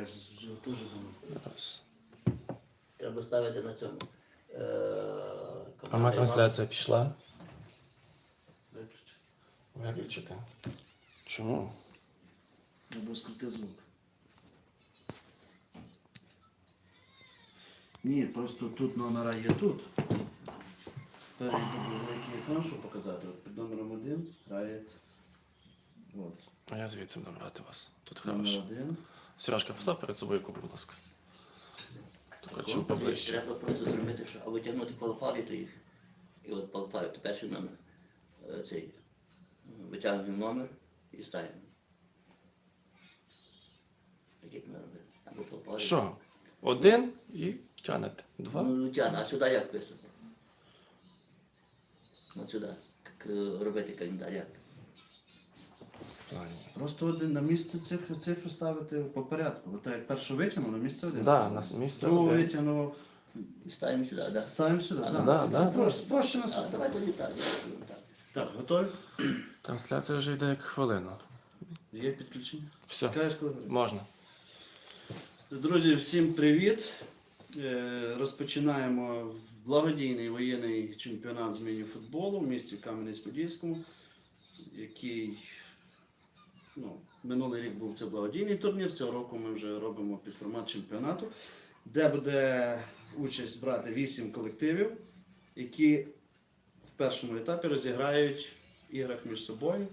я ж теж думав. Раз. Треба ставити на цьому. Е, А трансляція пішла. Виключи. Виключити. Чому? Або скрити звук. Ні, просто тут номера є тут. Тепер я великий екран, щоб показати. От під номером один грає. От. А я звідси буду брати вас. Тут Номер хорошо. один. Сережка, постав перед собою куб, будь ласка. Так, чим поближче. Треба просто зробити, що або тягнути алфавіту їх. І от по алфавіту перший номер. е, Цей. Витягуємо номер і ставимо. Так як ми робили. Або по. Що? Один і тянете. Два. Ну, тягне, а сюди як писати? От сюди. Робити календар як? Плані. Просто один на місце цифри, цифри ставити по порядку. Так як першу витягнув, на місце один. Да, на місце Другу один. витягнув, І ставимо сюди, так? Да? ставимо сюди. А, Да, да, да, Просто да. спрощена А система. давайте так. Так, готові? Трансляція вже йде як хвилину. Є підключення? Все. Скажеш, коли говорити? Можна. Друзі, всім привіт! Е, Розпочинаємо благодійний воєнний чемпіонат з міні-футболу в місті Кам'янець-Подільському, який ну, минулий рік був це благодійний турнір. Цього року ми вже робимо під формат чемпіонату, де буде участь брати 8 колективів, які в першому етапі розіграють іграх між собою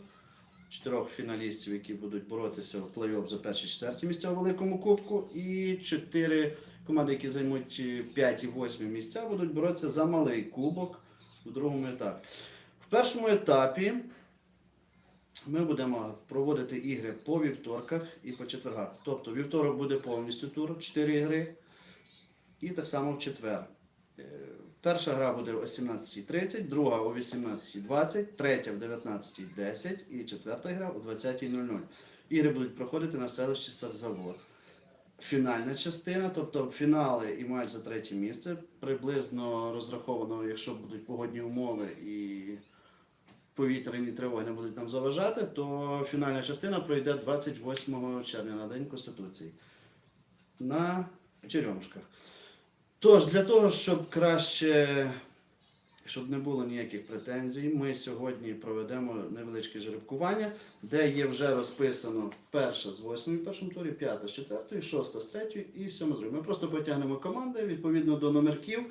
чотирьох фіналістів, які будуть боротися в плей-офф за перші четверті місця у великому кубку, і чотири команди, які займуть 5 і 8 місця, будуть боротися за малий кубок у другому етапі. В першому етапі ми будемо проводити ігри по вівторках і по четвергах. Тобто вівторок буде повністю тур, 4 ігри, і так само в четвер. Е, Перша гра буде о 17.30, друга о 18.20, третя в 19.10 і четверта гра о 20.00. Ігри будуть проходити на селищі Савзавод. Фінальна частина, тобто фінали і матч за третє місце, приблизно розраховано, якщо будуть погодні умови і повітряні тривоги не будуть нам заважати, то фінальна частина пройде 28 червня на День Конституції на Черемшках. Тож, для того, щоб краще, щоб не було ніяких претензій, ми сьогодні проведемо невеличке жеребкування, де є вже розписано перша з восьмої в першому турі, п'ята з четвертої, шоста з третьої і сьома з другої. Ми просто потягнемо команди відповідно до номерків,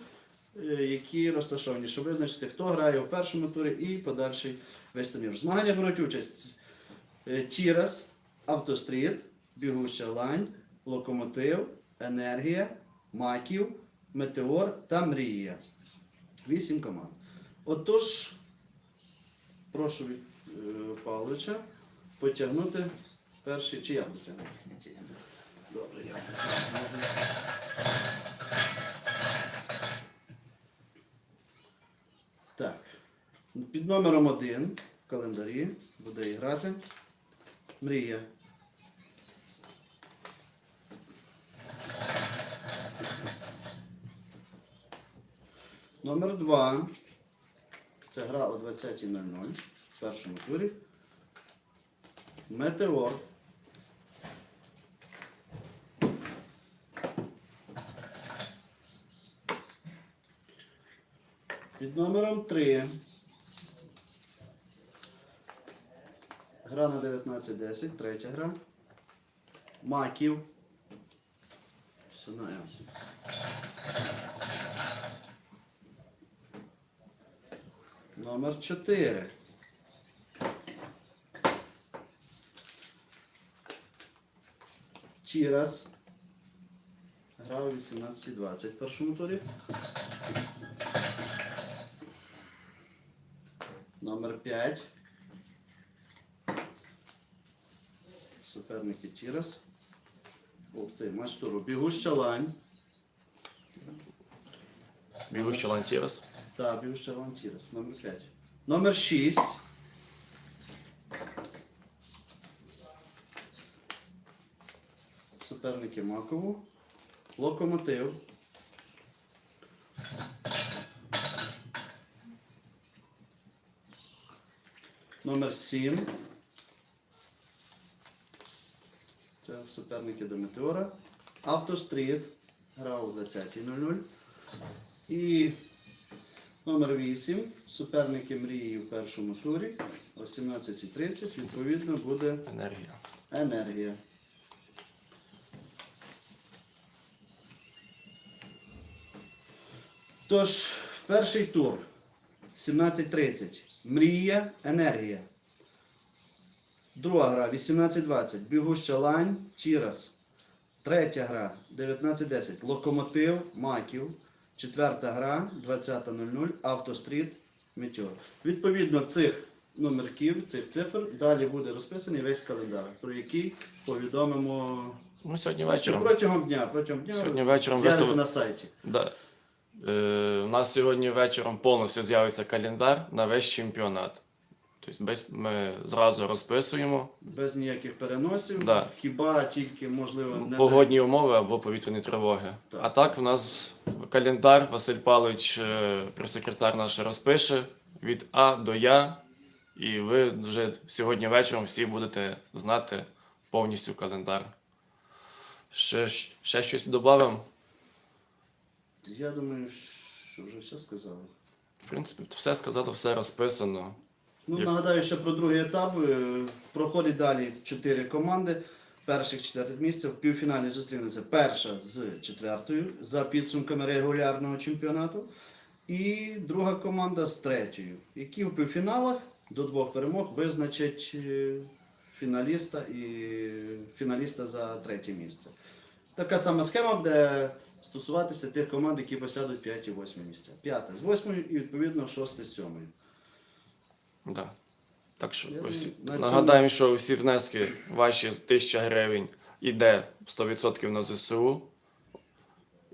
які розташовані, щоб визначити, хто грає в першому турі і подальший весь турнір. Змагання беруть участь е, Тірас, Автостріт, Бігуща Лань, Локомотив, Енергія, Маків, Метеор та Мрія. Вісім команд. Отож, прошу від е, Павловича потягнути перший. Чи я потягну? Добре, я. Так. Під номером один в календарі буде грати Мрія. Номер два. Це гра о 20.00 в першому турі. Метеор. Під номером 3. Гра на 19.10, третя гра. Маків. Все знаю. Номер 4. Тірас. Грав у 18.20 в першому турі. Номер 5. Суперники Тірас. Ух ти, матч туру. Бігуща лань. Бігущий лантірос. Так, бігуща лань Тірас. Номер 5. Номер 6. Суперники Макову. Локомотив. Номер 7. Це суперники до Метеора. Автостріт грав о 20.00. І номер 8. Суперники мрії в першому турі о 17.30. Відповідно буде Енергія. енергія. Тож, перший тур 17.30. Мрія, енергія. Друга гра 18.20. Бігуща лань, Тірас. Третя гра 19.10. Локомотив, Маків. Четверта гра 20.00. Автостріт, Метеор. Відповідно цих номерків, цих цифр далі буде розписаний весь календар, про який повідомимо Ну, сьогодні вечором. протягом дня. Протягом дня Сьогодні вечором вистав- на сайті. Да. Е, у нас сьогодні вечором повністю з'явиться календар на весь чемпіонат. Тобто без, ми зразу розписуємо Без ніяких переносів, Да. хіба тільки можливо не погодні умови або повітряні тривоги. Так. А так, в нас календар Василь Павлович, е, прес-секретар наш, розпише від А до Я. І ви вже сьогодні вечором всі будете знати повністю календар. Ще, ще щось додамо? Я думаю, що вже все сказали. В принципі, все сказано, все розписано. Ну, нагадаю, що про другий етап е, проходить далі чотири команди. Перших четвертих місця в півфіналі зустрінеться перша з четвертою за підсумками регулярного чемпіонату. І друга команда з третьою, які в півфіналах до двох перемог визначать е, фіналіста і фіналіста за третє місце. Така сама схема буде стосуватися тих команд, які посядуть 5 і 8 місця. П'яте з восьмою і відповідно шосте з сьомою. Да. Так що Я усі... на цьому- нагадаємо, що всі внески ваші з 1000 гривень йде 100% на ЗСУ.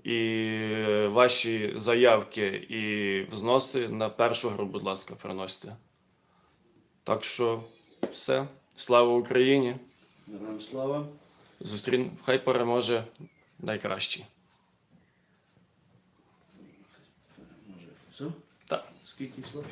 І ваші заявки і взноси на першу гру, будь ласка, приносите. Так що все. Слава Україні! Героям слава! Зустрін... Хай переможе найкращий. Все? Так. Скільки йшло?